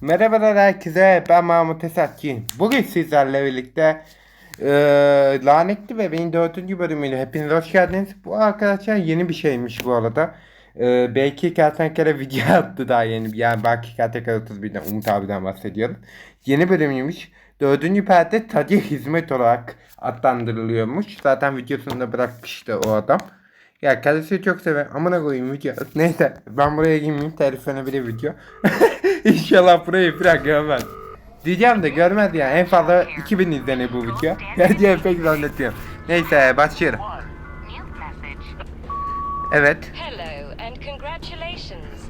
Merhabalar herkese ben Mahmut Esatçı. Bugün sizlerle birlikte eee Lanetli Bebeğin 4. bölümüyle hepiniz hoş geldiniz. Bu arkadaşlar yeni bir şeymiş bu arada. Eee belki kertenkele video attı daha yeni. Yani belki kertenkele 31'den Umut abiden bahsediyorum. Yeni bölümüymüş. Dördüncü perde tacı hizmet olarak adlandırılıyormuş. Zaten videosunda bırakmıştı o adam. Ya kendisi çok sever. Amına koyayım video. Neyse ben buraya girmeyeyim telefona bir video. İnşallah burayı falan görmez. Diyeceğim de görmez ya. En fazla 2000 izlenir bu video. Ya diye pek zannediyorum. Neyse başlıyorum. Evet. Hello and congratulations.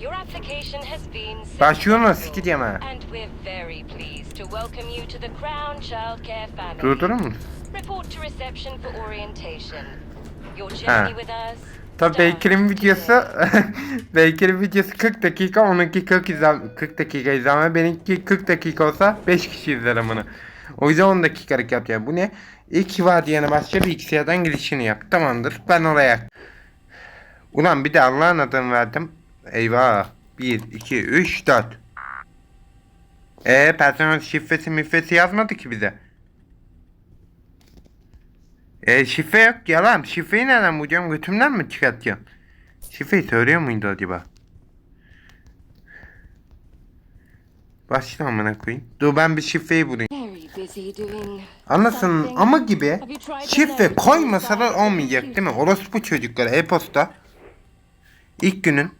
Your application has been Başlıyor mu? Sikeceğim ha. And we're very pleased to welcome you to the Crown Childcare Family. Durdurur musun? Report to reception for orientation. Ha. journey with us. Tabi starts Bekir'in videosu. Bekir'in videosu 40 dakika onunki 40 izlen 40 dakika izlenme benimki 40 dakika olsa 5 kişi izlerim bunu. O yüzden 10 dakikalık yapacağım. Bu ne? İlk vadiyene başka bilgisayardan girişini yap. Tamamdır. Ben oraya. Ulan bir de Allah'ın adını verdim. Eyvah. 1, 2, 3, 4. Eee personel şifresi mifresi yazmadı ki bize. E şifre yok yalan. Şifreyi nereden bulacağım? Götümden mi çıkartacağım? Şifreyi söylüyor muydu acaba? Başla amına koyayım. Dur ben bir şifreyi bulayım. Anlasın ama gibi şifre koymasalar olmayacak değil mi? Orospu çocukları e-posta ilk günün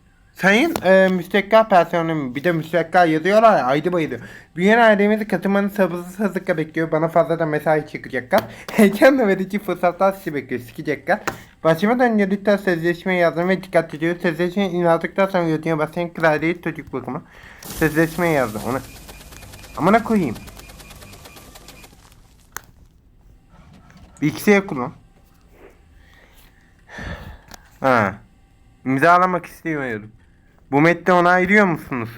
Sayın e, müstakil personelim bir de müstakil yazıyorlar ya aydı baydı. Büyüyen ailemizi katılmanı sabırsızlıkla bekliyor. Bana fazla da mesai çıkacaklar. Heyecanla verici fırsatlar sizi bekliyor. Sikecekler. Başlamadan lütfen sözleşmeyi yazın ve dikkat ediyor. Sözleşmeyi imzaladıktan sonra yönetime basan kraliyet çocuk bakımı. Sözleşmeyi yazdım. Onu... Amına koyayım. Bilgisayar kullan. Ha. İmzalamak istiyorum. Bu metni onaylıyor musunuz?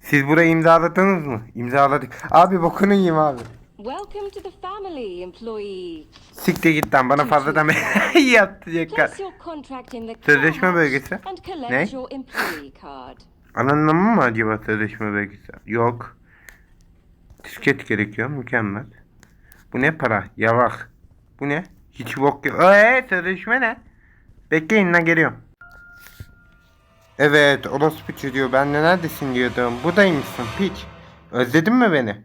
Siz burayı imzaladınız mı? İmzaladık. Abi bokunu yiyeyim abi. Welcome to the family, employee. Siktir git lan bana fazla da mesai yaptıracaklar. Place your contract in the Sözleşme bölgesi. Ne? Anlamı mı acaba sözleşme belgesi? Yok. Disket gerekiyor. Mükemmel. Bu ne para? Yavak. Bu ne? Hiç bok yok. Eee sözleşme ne? Bekleyin lan geliyorum. Evet orospu çocuğu ben de neredesin diyordum. Buradaymışsın piç. Özledin mi beni?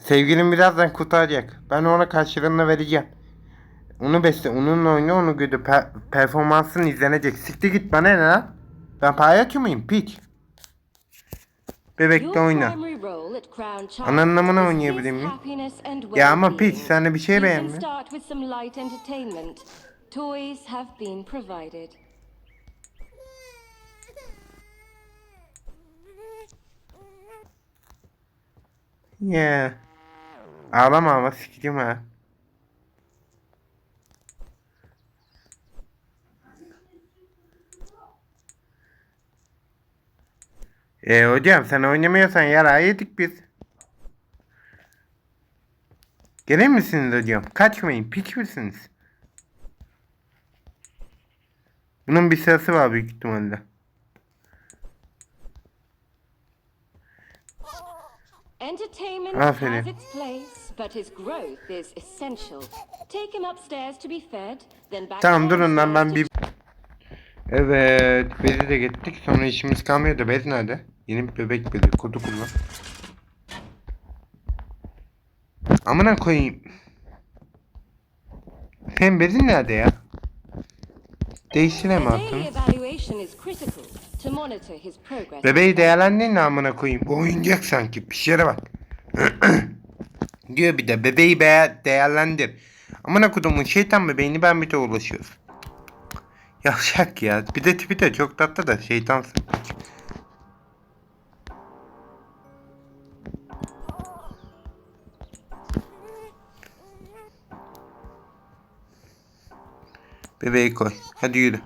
Sevgilim birazdan kurtaracak. Ben ona karşılığını vereceğim. Onu besle, onunla oyna, onu gödü. Per- performansın izlenecek. Siktir git bana ne lan? Ben palyaço muyum piç? Bebekle Your oyna. primary role at Crown Child Ananın amına is oynayabilir miyim? Ya ama piç sen de bir şey beğenme. start with some light entertainment. Toys have been provided. Yeah. Ağlama ama sikeceğim ha. E hocam sen oynamıyorsan yara yedik biz. Gelir misiniz hocam? Kaçmayın piç misiniz? Bunun bir sırası var büyük ihtimalle. Entertainment Aferin. has its place, but his growth is essential. Take him upstairs to be fed, then back Tamam durun lan ben bir... Evet bezi de gittik sonra işimiz kalmıyordu bez nerede? Yeni bir bebek bezi kodu kullan. Amına koyayım. Sen bezin nerede ya? to... Değiştireme Bebeği değerlendirin ne amına koyayım. Oyuncak sanki. Bir şeye bak. Diyor bir de bebeği be değerlendir. Amına kodumun şeytan bebeğini ben bir de ulaşıyoruz. Yavşak ya. Bir de tipi de çok tatlı da şeytansın. Bebeği koy. Hadi yürü.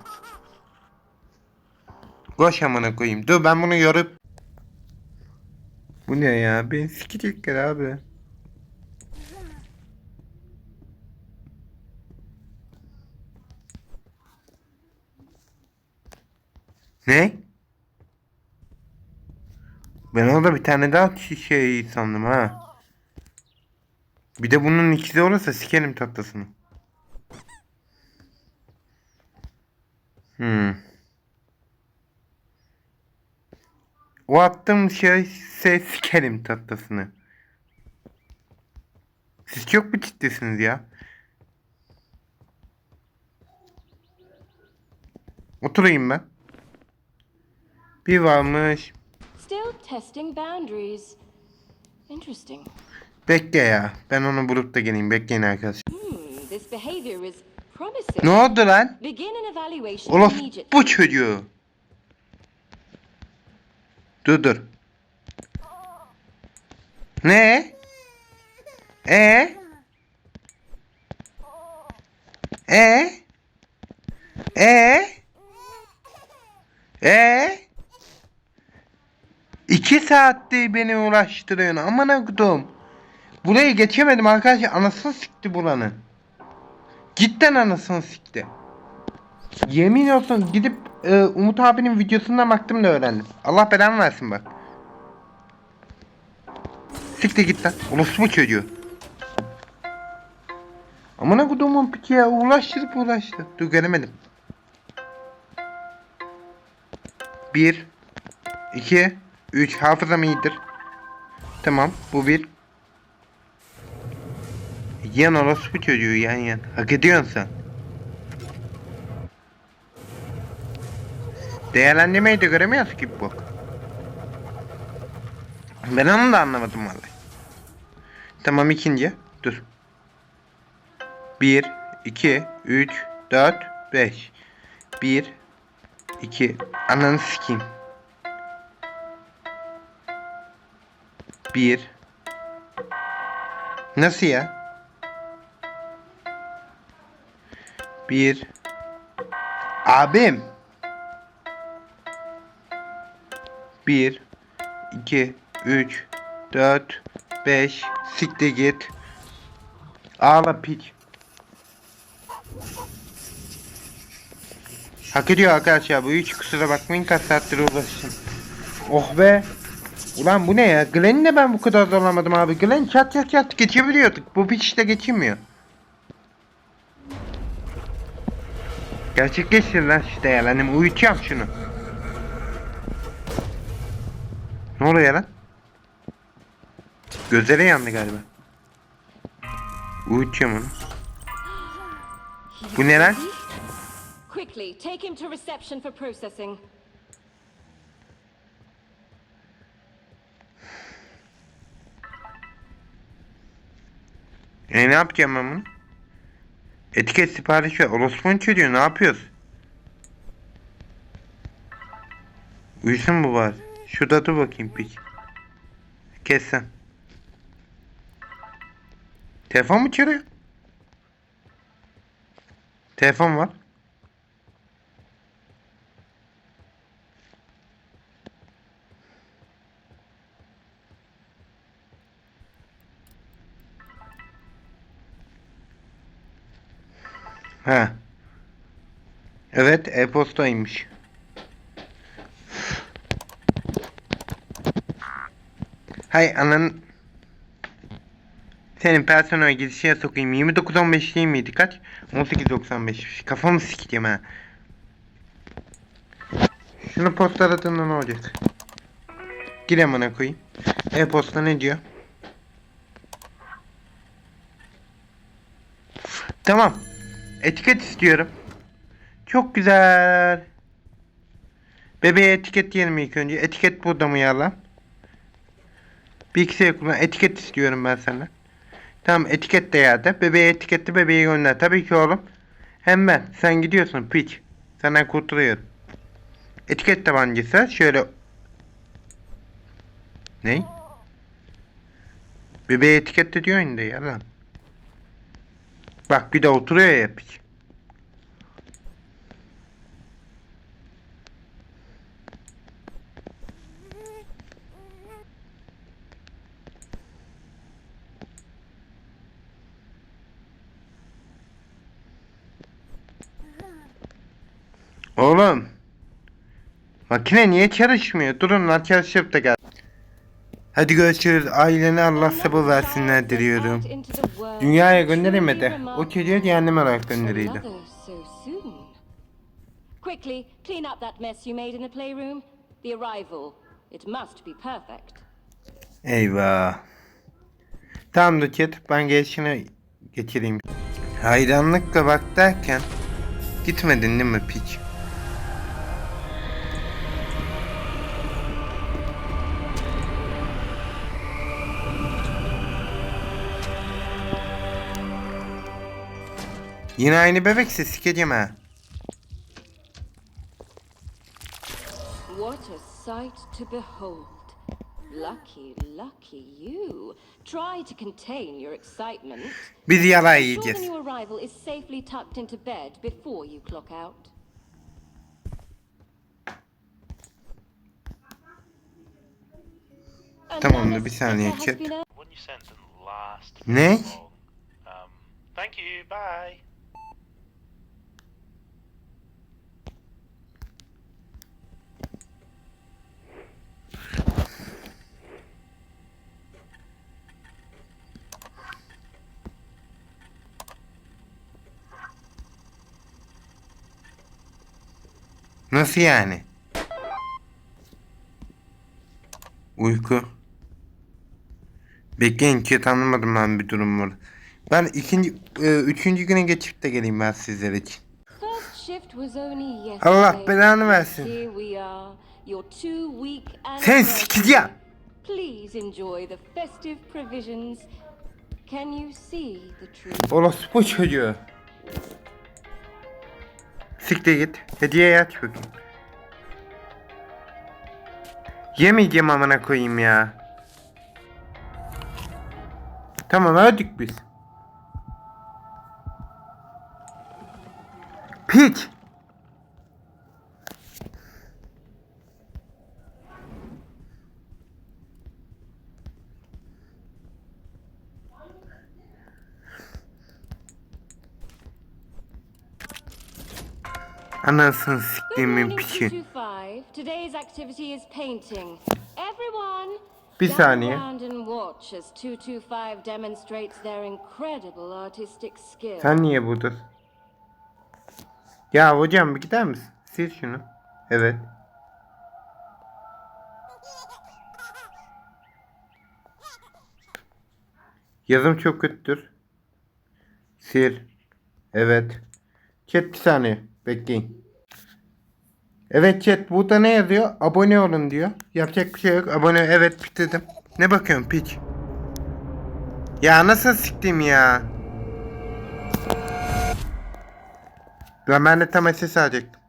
Koş amına koyayım. Dur ben bunu yorup. Bu ne ya? Ben sikecekler abi. Ne? Ben orada bir tane daha şey sandım ha. Bir de bunun ikizi olursa sikerim tatlısını. Hmm. O attığım şey ise sikerim tatlısını. Siz çok mu ciddisiniz ya? Oturayım ben. Bir varmış. Still testing boundaries. Interesting. Bekle ya. Ben onu bulup da geleyim. Bekleyin arkadaşlar. Hmm, this behavior is promising. Ne oldu lan? Begin an evaluation Olaf bu çocuğu. Dur dur. Ne? E? E? E? E? İki saattir beni uğraştırıyorsun. Aman akıdum. Burayı geçemedim arkadaşlar. Anasını sikti buranın. Cidden anasını sikti. Yemin olsun gidip e, Umut abinin videosundan baktım da öğrendim. Allah belamı versin bak. Siktir git lan. Orospu çocuğu. Amına kodumun piki ya uğraştırıp uğraştı. Dur göremedim. Bir. iki, Üç. Hafızam iyidir. Tamam bu bir. Yan orospu çocuğu yan yan. Hak ediyorsun sen. Değerlendirmeyi de göremiyoruz ki bu. Ben onu da anlamadım vallahi. Tamam ikinci. Dur. 1, 2, 3, 4, 5. 1, 2, ananı sikeyim. 1. Nasıl ya? 1. Abim. 1 2 3 4 5 Siktir git. Ağla piç. Hak ediyor arkadaşlar bu hiç kusura bakmayın kaç saattir uğraştım. Oh be. Ulan bu ne ya? Glenn'i de ben bu kadar zorlamadım abi. Glenn çat çat çat geçebiliyorduk. Bu piç de geçemiyor. Gerçekleştir lan işte ya. Lan uyutacağım şunu. Ne oluyor lan? Gözleri yandı galiba. Uyutacağım onu. Bu ne lan? Quickly, take him to reception for processing. E ne yapacağım ben bunu? Etiket sipariş ver. Orospu'nun çocuğu ne yapıyoruz? Uyusun mu var? Şurada dur bakayım piç. Kes sen. Telefon mu çalıyor? Telefon var. Ha. Evet, e-postaymış. Hay anan senin personel gidişine sokayım. 29.15 değil miydi kaç? 18.95. Kafamı sikeceğim ha. Şunu postaladığında ne olacak? Gir amına koyayım. E-posta ne diyor? Tamam. Etiket istiyorum. Çok güzel. Bebeğe etiket diyelim ilk önce. Etiket burada mı ya? Bilgisayar kullan. Etiket istiyorum ben senden. Tamam etiket de yerde. Bebeğe etiketli bebeği gönder. Tabii ki oğlum. Hemen sen gidiyorsun piç. Senden kurtuluyorum. Etiket tabancası şöyle. Ne? Bebeğe etiketle diyor ya lan. Bak bir de oturuyor ya piç. Oğlum. Makine niye çalışmıyor? Durun lan çalışıp da gel. Hadi görüşürüz. Ailene Allah sabır versinler diliyorum. Dünyaya gönderemedi. O çocuğu cehennem olarak gönderildi. Quickly, clean up that mess you made in the playroom. The arrival. It must be perfect. Eyvah. Tamam Duket ben gelişine geçireyim. Hayranlıkla bak derken gitmedin değil mi piç? Yine aynı bebekse sikeceğim ha. What a sight to behold. Lucky, lucky you. Try to contain your excitement. Biz yala Ensure the yiyeceğiz. new arrival is safely tucked into bed before you clock out. Tamamdır, Another bir saniye, chat. Ne? Um, thank you. Bye. Nasıl yani? Uyku. Bekleyin ki anlamadım ben bir durum var. Ben ikinci, e, üçüncü güne geçip de geleyim ben sizler için. Allah belanı versin. Sen anniversary. sikeceğim. Please enjoy Siktir git. Hediye aç bakayım. Yemeyeceğim amına koyayım ya. Tamam öldük biz. Piç. Anasını Good siktiğimin piçi. 225. Today's activity is painting. Everyone, Bir gather saniye. round and watch as 225 demonstrates their incredible artistic skill. Sen niye buradasın? Ya hocam bir gider misin? Sil şunu. Evet. Yazım çok kötüdür. Sil. Evet. Chat bir saniye. Bekleyin. Evet chat burada ne yazıyor? Abone olun diyor. Yapacak bir şey yok. Abone evet bitirdim. Ne bakıyorsun piç? Ya nasıl siktim ya? Lan ben de tam ses alacaktım.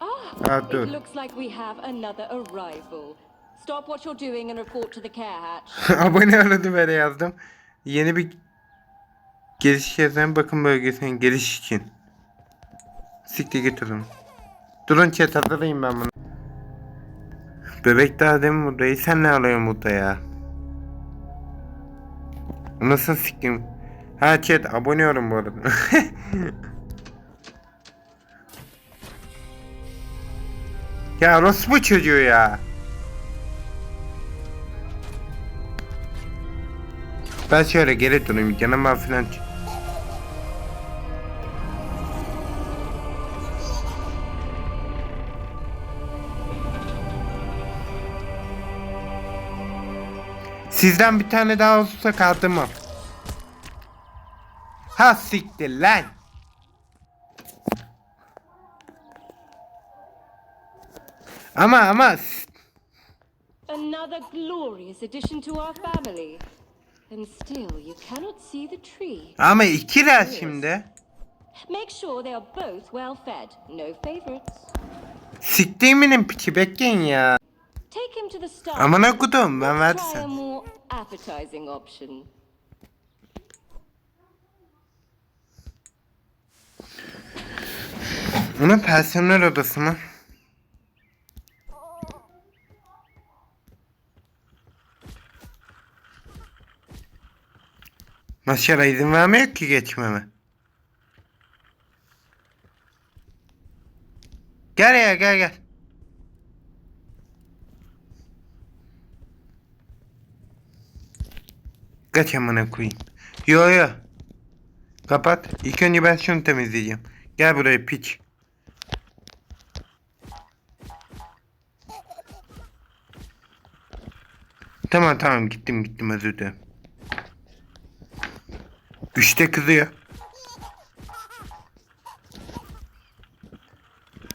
Ah, Aa, dur. it looks like we have another arrival. Stop what you're doing and report to the care hatch. Abone olun böyle yazdım. Yeni bir geliş yazan bakım bölgesine geliş için. Siktir oğlum. Durun chat hazırlayayım ben bunu. Bebek daha demin buradaydı. Sen ne alıyorsun burada ya? Nasıl siktim? Ha chat abone olun bu arada. ya orospu çocuğu ya. Ben şöyle geri durayım yanıma falan. Sizden bir tane daha olursa kaldırmam. Ha siktir lan. Ama ama Another glorious addition to our family. And still, you cannot see the tree. ama ikiler şimdi. Make sure they are both well fed. No favorites. Siktiğiminin piçi bekleyin ya. Take him to the star. Amına kudum ben verdi Try a sen. more appetizing option. Onun personel odası mı? Maşallah izin vermiyor ki geçmeme. Gel ya gel gel. Kaç amına koyayım. Yo yo. Kapat. İlk önce ben şunu temizleyeceğim. Gel buraya piç. Tamam tamam gittim gittim özür dilerim. Üçte kızıyor.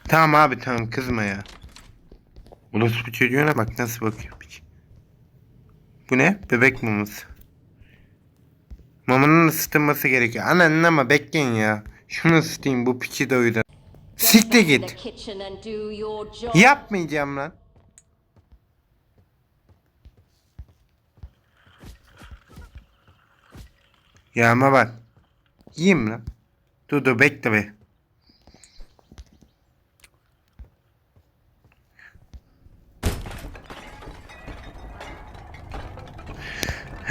Tamam abi tamam kızma ya. Burası bu çocuğuna bak nasıl bakıyor. Bu ne? Bebek maması. Mamanın ısıtılması gerekiyor. Anan ama bekleyin ya. Şunu ısıtayım bu piçi de uyudan. To git. Yapmayacağım lan. Ya ama bak. Yiyeyim lan. Dur dur bekle be.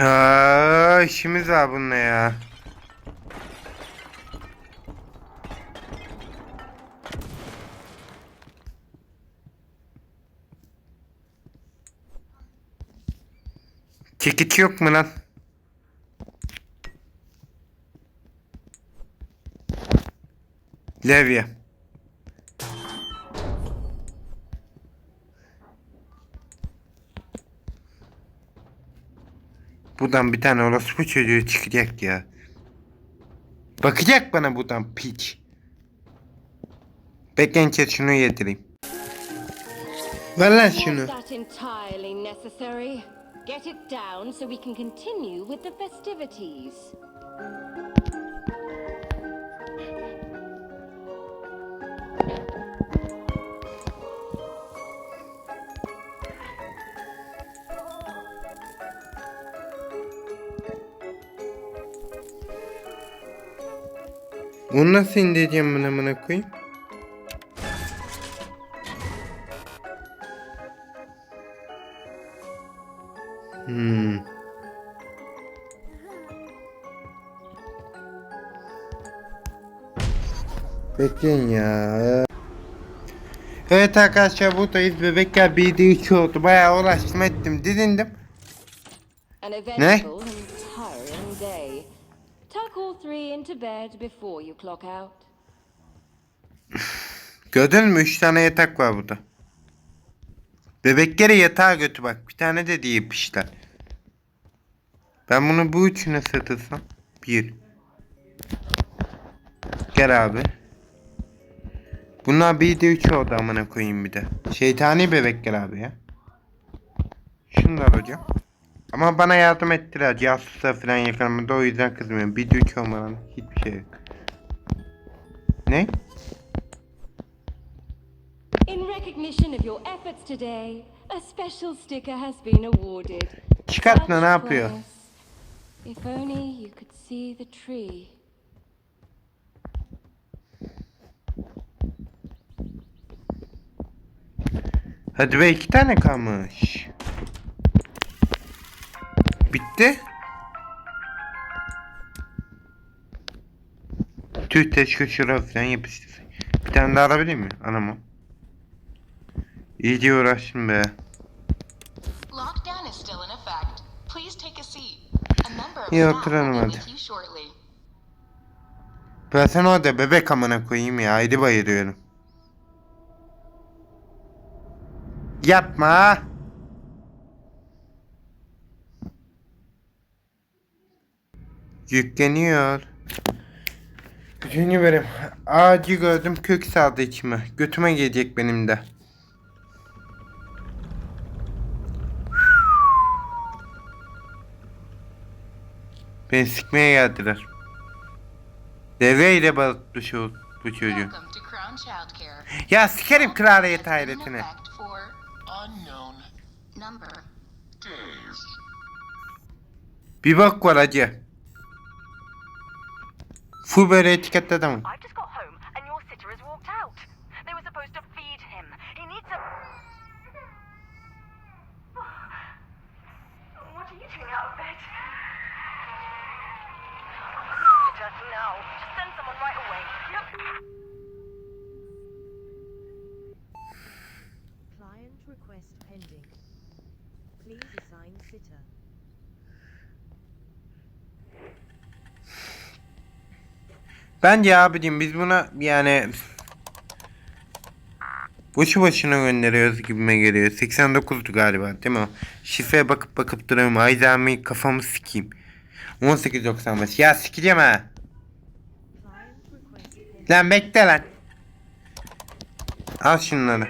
Ha, işimiz var bununla ya. Çekiç yok mu lan? Levye. Buradan bir tane orospu çocuğu çıkacak ya. Bakacak bana buradan piç. Bekleyin chat şunu yedireyim. Ver lan şunu. Get it down so we can continue with the festivities. Bunu nasıl indireceğim ben amına koyayım? Hmm. Bekleyin ya. Evet arkadaşlar buradayız. Bebekler 1'de 3 oldu. Bayağı uğraştım ettim. Didindim. Ne? Three into bed before you clock out. Gördün mü? 3 tane yatak var burada. Bebekleri yatağa götü bak. Bir tane de diye yapışlar. Ben bunu bu üçüne satırsam. Bir. Gel abi. Bunlar bir de üç oldu amına koyayım bir de. Şeytani bebekler abi ya. Şunu da alacağım. Ama bana yardım ettiler. Casuslar falan yakalamada o yüzden kızmıyorum. Bir de üç olmadan hiçbir şey yok. Ne? In recognition of your efforts today, a special sticker has been awarded. Çıkartma ne yapıyor? If only you could see the tree. Hadi be iki tane kalmış. Bitti. Tüh teşkil şura falan yapıştır. Bir tane daha alabilir miyim? Anamı. İyice uğraştım be. İyi oturalım hadi. Ben sen orada bebek amına koyayım ya. Haydi bayılıyorum. Yapma. Yükleniyor. Üçüncü bölüm. Ağacı gördüm kök saldı içime. Götüme gelecek benim de. Beni sikmeye geldiler. Devreyle balıklı şu bu çocuğu. Ya sikerim kraliyet days. Bir bak var acı. Full böyle etikette tamam. I've just got home and your sitter has walked out. They were supposed to feed him. He needs a. What are you doing out of bed? Sitter, now. Just send someone right away. Look. Client request pending. Please assign sitter. Bence abicim biz buna yani boşu boşuna gönderiyoruz gibime geliyor. 89'du galiba değil mi? Şifreye bakıp bakıp duruyorum. Ayzami kafamı sikeyim. 18.95. Ya sikeceğim ha. Lan bekle lan. Al şunları.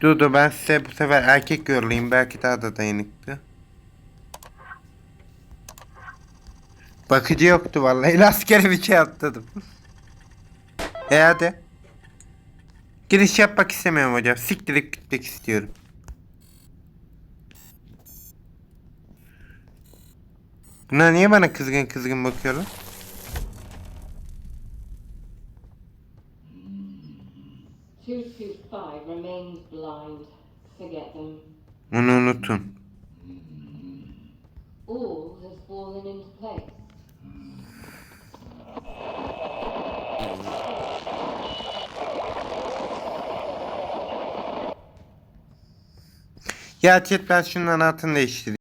Dur dur ben size bu sefer erkek yorlayayım. Belki daha da dayanıklı. Bakıcı yoktu vallahi. Askere bir şey atladım. e hadi. Giriş yapmak istemiyorum hocam. Siktirip gitmek istiyorum. Bunlar niye bana kızgın kızgın bakıyorlar? Onu unutun. All has fallen into place. Ya ben şunun anahtarını değiştireyim.